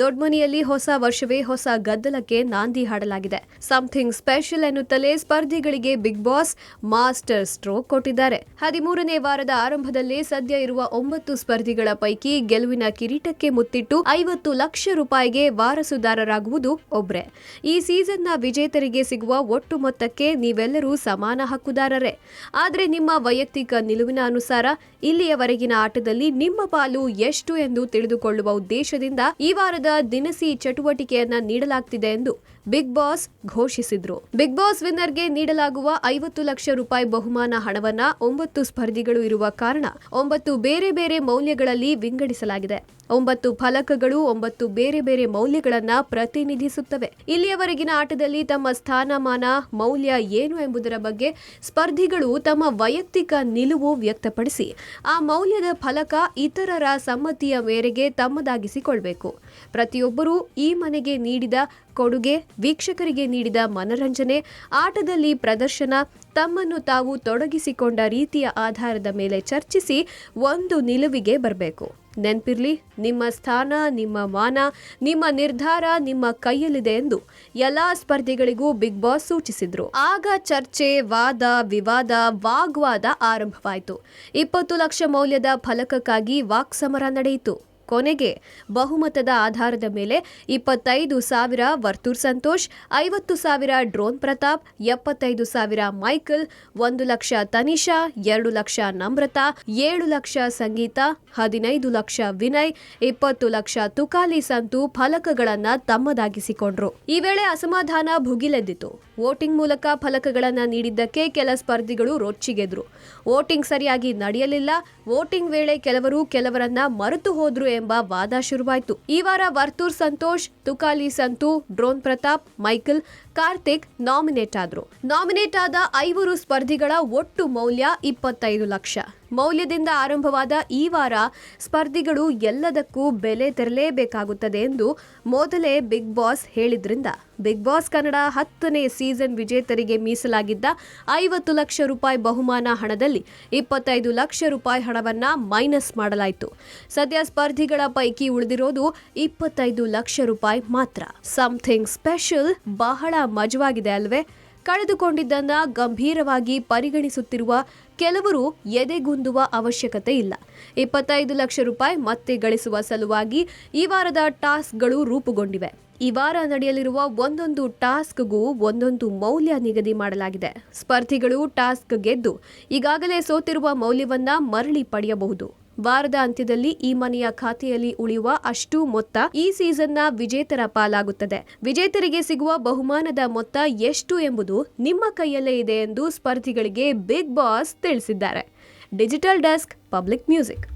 ದೊಡ್ಡಮನೆಯಲ್ಲಿ ಹೊಸ ವರ್ಷವೇ ಹೊಸ ಗದ್ದಲಕ್ಕೆ ನಾಂದಿ ಹಾಡಲಾಗಿದೆ. ಸಮಥಿಂಗ್ ಸ್ಪೆಷಲ್ ಎನ್ನುತ್ತಲೇ ಸ್ಪರ್ಧಿಗಳಿಗೆ ಬಿಗ್ ಬಾಸ್ ಮಾಸ್ಟರ್ ಸ್ಟ್ರೋಕ್ ಕೊಟ್ಟಿದ್ದಾರೆ. ಹದಿಮೂರನೇ ವಾರದ ಆರಂಭದಲ್ಲಿ ಸದ್ಯ ಇರುವ ಒಂಬತ್ತು ಸ್ಪರ್ಧಿಗಳ ಪೈಕಿ ಗೆಲುವಿನ ಕಿರೀಟಕ್ಕೆ ಮುತ್ತಿಟ್ಟು ಐವತ್ತು ಲಕ್ಷ ರೂಪಾಯಿಗೆ ವಾರಸುದಾರರಾಗುವುದು ಒಬ್ರೆ. ಈ ಸೀಸನ್ನ ವಿಜೇತರಿಗೆ ಸಿಗುವ ಒಟ್ಟು ಮೊತ್ತಕ್ಕೆ ನೀವೆಲ್ಲರೂ ಸಮಾನ ಹಕ್ಕುದಾರರೇ. ಆದರೆ ನಿಮ್ಮ ವೈಯಕ್ತಿಕ ನಿಲುವಿನ ಅನುಸಾರ ಇಲ್ಲಿಯವರೆಗಿನ ಆಟದಲ್ಲಿ ನಿಮ್ಮ ಪಾಲು ಎಷ್ಟು ಎಂದು ತಿಳಿದುಕೊಳ್ಳುವ ಉದ್ದೇಶದಿಂದ ಈ ವಾರದ ದಿನಸಿ ಚಟುವಟಿಕೆಯನ್ನ ನೀಡಲಾಗ್ತಿದೆ ಎಂದು ಬಿಗ್ ಬಾಸ್ ಘೋಷಿಸಿದ್ರು. ಬಿಗ್ ಬಾಸ್ ವಿನ್ನರ್ಗೆ ನೀಡಲಾಗುವ ಐವತ್ತು ಲಕ್ಷ ರೂಪಾಯಿ ಬಹುಮಾನ ಹಣವನ್ನ ಒಂಬತ್ತು ಸ್ಪರ್ಧಿಗಳು ಇರುವ ಕಾರಣ ಒಂಬತ್ತು ಬೇರೆ ಬೇರೆ ಮೌಲ್ಯಗಳಲ್ಲಿ ವಿಂಗಡಿಸಲಾಗಿದೆ. ಒಂಬತ್ತು ಫಲಕಗಳು ಒಂಬತ್ತು ಬೇರೆ ಬೇರೆ ಮೌಲ್ಯಗಳನ್ನ ಪ್ರತಿನಿಧಿಸುತ್ತವೆ. ಇಲ್ಲಿಯವರೆಗಿನ ಆಟದಲ್ಲಿ ತಮ್ಮ ಸ್ಥಾನಮಾನ ಮೌಲ್ಯ ಏನು ಎಂಬುದರ ಬಗ್ಗೆ ಸ್ಪರ್ಧಿಗಳು ತಮ್ಮ ವೈಯಕ್ತಿಕ ನಿಲುವು ವ್ಯಕ್ತಪಡಿಸಿ, ಆ ಮೌಲ್ಯದ ಫಲಕ ಇತರರ ಸಮ್ಮತಿಯ ಮೇರೆಗೆ ತಮ್ಮದಾಗಿಸಿಕೊಳ್ಬೇಕು. ಪ್ರತಿಯೊಬ್ಬರೂ ಈ ಮನೆಗೆ ನೀಡಿದ ಕೊಡುಗೆ, ವೀಕ್ಷಕರಿಗೆ ನೀಡಿದ ಮನರಂಜನೆ, ಆಟದಲ್ಲಿ ಪ್ರದರ್ಶನ, ತಮ್ಮನ್ನು ತಾವು ತೊಡಗಿಸಿಕೊಂಡ ರೀತಿಯ ಆಧಾರದ ಮೇಲೆ ಚರ್ಚಿಸಿ ಒಂದು ನಿಲುವಿಗೆ ಬರಬೇಕು. ನೆನಪಿರ್ಲಿ, ನಿಮ್ಮ ಸ್ಥಾನ, ನಿಮ್ಮ ಮಾನ, ನಿಮ್ಮ ನಿರ್ಧಾರ ನಿಮ್ಮ ಕೈಯಲ್ಲಿದೆ ಎಂದು ಎಲ್ಲಾ ಸ್ಪರ್ಧಿಗಳಿಗೂ ಬಿಗ್ ಬಾಸ್ ಸೂಚಿಸಿದ್ರು. ಆಗ ಚರ್ಚೆ, ವಾದ, ವಿವಾದ, ವಾಗ್ವಾದ ಆರಂಭವಾಯಿತು. ಇಪ್ಪತ್ತು ಲಕ್ಷ ಮೌಲ್ಯದ ಫಲಕಕ್ಕಾಗಿ ವಾಕ್ಸಮರ ನಡೆಯಿತು. ಕೊನೆಗೆ ಬಹುಮತದ ಆಧಾರದ ಮೇಲೆ ಇಪ್ಪತ್ತೈದು ಸಾವಿರ ವರ್ತೂರ್ ಸಂತೋಷ್, ಐವತ್ತು ಸಾವಿರ ಡ್ರೋನ್ ಪ್ರತಾಪ್, ಎಪ್ಪತ್ತೈದು ಸಾವಿರ ಮೈಕಲ್, ಒಂದು ಲಕ್ಷ ತನಿಷಾ, ಎರಡು ಲಕ್ಷ ನಮ್ರತಾ, ಏಳು ಲಕ್ಷ ಸಂಗೀತ, ಹದಿನೈದು ಲಕ್ಷ ವಿನಯ್, ಇಪ್ಪತ್ತು ಲಕ್ಷ ತುಕಾಲಿ ಸಂತು ಫಲಕಗಳನ್ನ ತಮ್ಮದಾಗಿಸಿಕೊಂಡ್ರು. ಈ ವೇಳೆ ಅಸಮಾಧಾನ ಭುಗಿಲೆದ್ದಿತು. ವೋಟಿಂಗ್ ಮೂಲಕ ಫಲಕಗಳನ್ನ ನೀಡಿದ್ದಕ್ಕೆ ಕೆಲ ಸ್ಪರ್ಧಿಗಳು ರೊಚ್ಚಿಗೆದ್ರು. ವೋಟಿಂಗ್ ಸರಿಯಾಗಿ ನಡೆಯಲಿಲ್ಲ. ವೋಟಿಂಗ್ ವೇಳೆ ಕೆಲವರು ಕೆಲವರನ್ನ ಮರೆತು ಹೋದ್ರು ಎಂಬ ವಾದ ಶುರುವಾಯಿತು. ಈ ವಾರ Varthur Santhosh, Tukali Santu, drone Prathap, Michael, Karthik nominate ಆದ್ರು. ನಾಮಿನೇಟ್ ಆದ ಐವರು ಸ್ಪರ್ಧಿಗಳ ಒಟ್ಟು ಮೌಲ್ಯ ಇಪ್ಪತ್ತೈದು ಲಕ್ಷ. ಮೌಲ್ಯದಿಂದ ಆರಂಭವಾದ ಈ ವಾರ ಸ್ಪರ್ಧಿಗಳು ಎಲ್ಲದಕ್ಕೂ ಬೆಲೆ ತೆರಲೇಬೇಕಾಗುತ್ತದೆ ಎಂದು ಮೊದಲೇ ಬಿಗ್ ಬಾಸ್ ಹೇಳಿದ್ರಿಂದ. ಬಿಗ್ ಬಾಸ್ ಕನ್ನಡ ಹತ್ತನೇ ಸೀಸನ್ ವಿಜೇತರಿಗೆ ಮೀಸಲಾಗಿದ್ದ ಐವತ್ತು ಲಕ್ಷ ರೂಪಾಯಿ ಬಹುಮಾನ ಹಣದಲ್ಲಿ ಇಪ್ಪತ್ತೈದು ಲಕ್ಷ ರೂಪಾಯಿ ಹಣವನ್ನ ಮೈನಸ್ ಮಾಡಲಾಯಿತು. ಸದ್ಯ ಸ್ಪರ್ಧಿಗಳ ಪೈಕಿ ಉಳಿದಿರೋದು ಇಪ್ಪತ್ತೈದು ಲಕ್ಷ ರೂಪಾಯಿ ಮಾತ್ರ. ಸಮಥಿಂಗ್ ಸ್ಪೆಷಲ್ ಬಹಳ ಮಜವಾಗಿದೆ ಅಲ್ವೇ? ಕಳೆದುಕೊಂಡಿದ್ದನ್ನ ಗಂಭೀರವಾಗಿ ಪರಿಗಣಿಸುತ್ತಿರುವ ಕೆಲವರು ಎದೆಗುಂದುವ ಅವಶ್ಯಕತೆ ಇಲ್ಲ. ಇಪ್ಪತ್ತೈದು ಲಕ್ಷ ರೂಪಾಯಿ ಮತ್ತೆ ಗಳಿಸುವ ಸಲುವಾಗಿ ಈ ವಾರದ ಟಾಸ್ಕ್ಗಳು ರೂಪುಗೊಂಡಿವೆ. ಈ ವಾರ ನಡೆಯಲಿರುವ ಒಂದೊಂದು ಟಾಸ್ಕ್ಗೂ ಒಂದೊಂದು ಮೌಲ್ಯ ನಿಗದಿ ಮಾಡಲಾಗಿದೆ. ಸ್ಪರ್ಧಿಗಳು ಟಾಸ್ಕ್ ಗೆದ್ದು ಈಗಾಗಲೇ ಸೋತಿರುವ ಮೌಲ್ಯವನ್ನ ಮರಳಿ ಪಡೆಯಬಹುದು. ವಾರದ ಅಂತ್ಯದಲ್ಲಿ ಈ ಮನೆಯ ಖಾತೆಯಲ್ಲಿ ಉಳಿಯುವ ಅಷ್ಟು ಮೊತ್ತ ಈ ಸೀಸನ್ನ ವಿಜೇತರ ಪಾಲಾಗುತ್ತದೆ. ವಿಜೇತರಿಗೆ ಸಿಗುವ ಬಹುಮಾನದ ಮೊತ್ತ ಎಷ್ಟು ಎಂಬುದು ನಿಮ್ಮ ಕೈಯಲ್ಲೇ ಇದೆ ಎಂದು ಸ್ಪರ್ಧಿಗಳಿಗೆ ಬಿಗ್ ಬಾಸ್ ತಿಳಿಸಿದ್ದಾರೆ. Digital desk, public music.